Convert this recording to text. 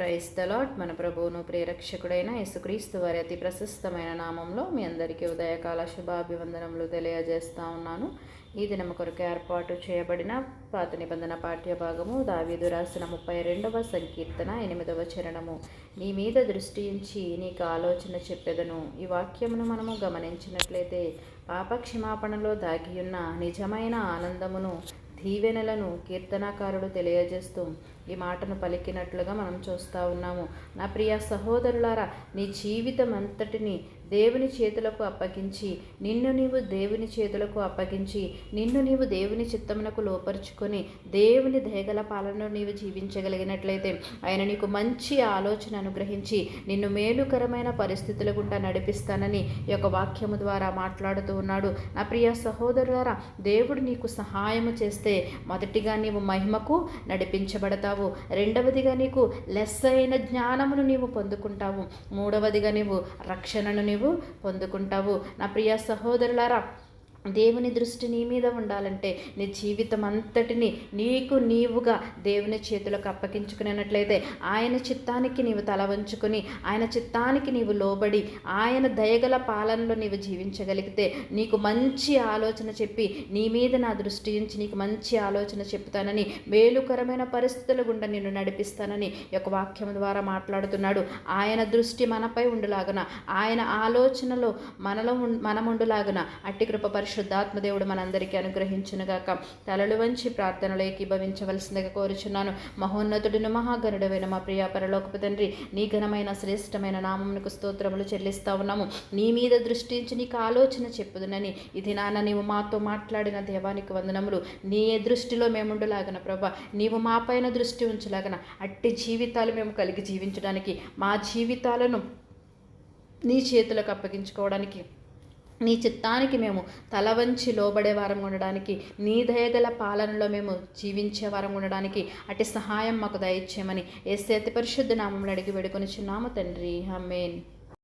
Price మన ప్రభువును ప్రేరక్షకుడైన యేసుక్రీస్తు వారి అతి ప్రశస్తమైన నామంలో మీ అందరికీ ఉదయకాల శుభాభివందనములు తెలియజేస్తా ఉన్నాను. ఈ దినము కొరకు ఏర్పాటు చేయబడిన పాత నిబంధన పాఠ్య భాగము దావీదు రాసిన ముప్పై రెండవ సంకీర్తన ఎనిమిదవ చరణము. నీ మీద దృష్టి ఉంచి నీకు ఆలోచన చెప్పెదను. ఈ వాక్యమును మనము గమనించినట్లయితే పాప క్షమాపణలో దాగియున్న నిజమైన ఆనందమును దీవెనలను కీర్తనాకారుడు తెలియజేస్తూ ఈ మాటను పలికినట్లుగా మనం చూస్తూ ఉన్నాము. నా ప్రియ సహోదరులారా నీ జీవితం అంతటిని దేవుని చేతులకు అప్పగించి నిన్ను నీవు దేవుని చేతులకు అప్పగించి నిన్ను నీవు దేవుని చిత్తమునకు లోపరుచుకొని దేవుని దయగల పాలనలో నీవు జీవించగలిగినట్లయితే ఆయన నీకు మంచి ఆలోచన అనుగ్రహించి నిన్ను మేలుకరమైన పరిస్థితుల గుండా నడిపిస్తానని ఈ యొక్క వాక్యము ద్వారా మాట్లాడుతూ ఉన్నాడు. నా ప్రియ సహోదరులారా దేవుడు నీకు సహాయము చేస్తే మొదటిగా నీవు మహిమకు నడిపించబడతావు. రెండవదిగా నీకు లెస్ అయిన జ్ఞానమును నీవు పొందుకుంటావు. మూడవదిగా నీవు రక్షణను నీవు పొందుకుంటావు. నా ప్రియ సహోదరులారా దేవుని దృష్టి నీ మీద ఉండాలంటే నీ జీవితం అంతటిని నీకు నీవుగా దేవుని చేతులకు అప్పగించుకునేనట్లయితే ఆయన చిత్తానికి నీవు తల వంచుకొని ఆయన చిత్తానికి నీవు లోబడి ఆయన దయగల పాలనలో నీవు జీవించగలిగితే నీకు మంచి ఆలోచన చెప్పి నీ మీద నా దృష్టి ఉంచి నీకు మంచి ఆలోచన చెప్తానని మేలుకరమైన పరిస్థితుల గుండా నిన్ను నడిపిస్తానని యొక్క వాక్యం ద్వారా మాట్లాడుతున్నాడు. ఆయన దృష్టి మనపై ఉండులాగున ఆయన ఆలోచనలో మనలో మనముండులాగున అట్టి కృప పరిశుద్ధాత్మదేవుడు మనందరికీ అనుగ్రహించునుగాక. తలలు వంచి ప్రార్థనలు ఏకీభవించవలసిందిగా కోరుచున్నాను. మహోన్నతుడిని మహాగణుడమైన మా ప్రియ పరలోకపు తండ్రి నీ ఘనమైన శ్రేష్టమైన నామమునకు స్తోత్రములు చెల్లిస్తా ఉన్నాము. నీ మీద దృష్టించి నీకు ఆలోచన చెప్పుదునని ఇది నాన్న నీవు మాతో మాట్లాడిన దేవానికి వందనములు. నీ దృష్టిలో మేముండులాగన ప్రభా నీవు మా పైన దృష్టి ఉంచలాగన అట్టి జీవితాలు మేము కలిగి జీవించడానికి మా జీవితాలను నీ చేతులకు అప్పగించుకోవడానికి నీ చిత్తానికి మేము తల వంచి లోబడే వారం ఉండడానికి నీ దయగల పాలనలో మేము జీవించే వారం ఉండడానికి అటు సహాయం మాకు దయచేయమని ఏ సేతి పరిశుద్ధ నామంలో అడిగి వేడుకొని చిన్నాము తండ్రి. హమేన్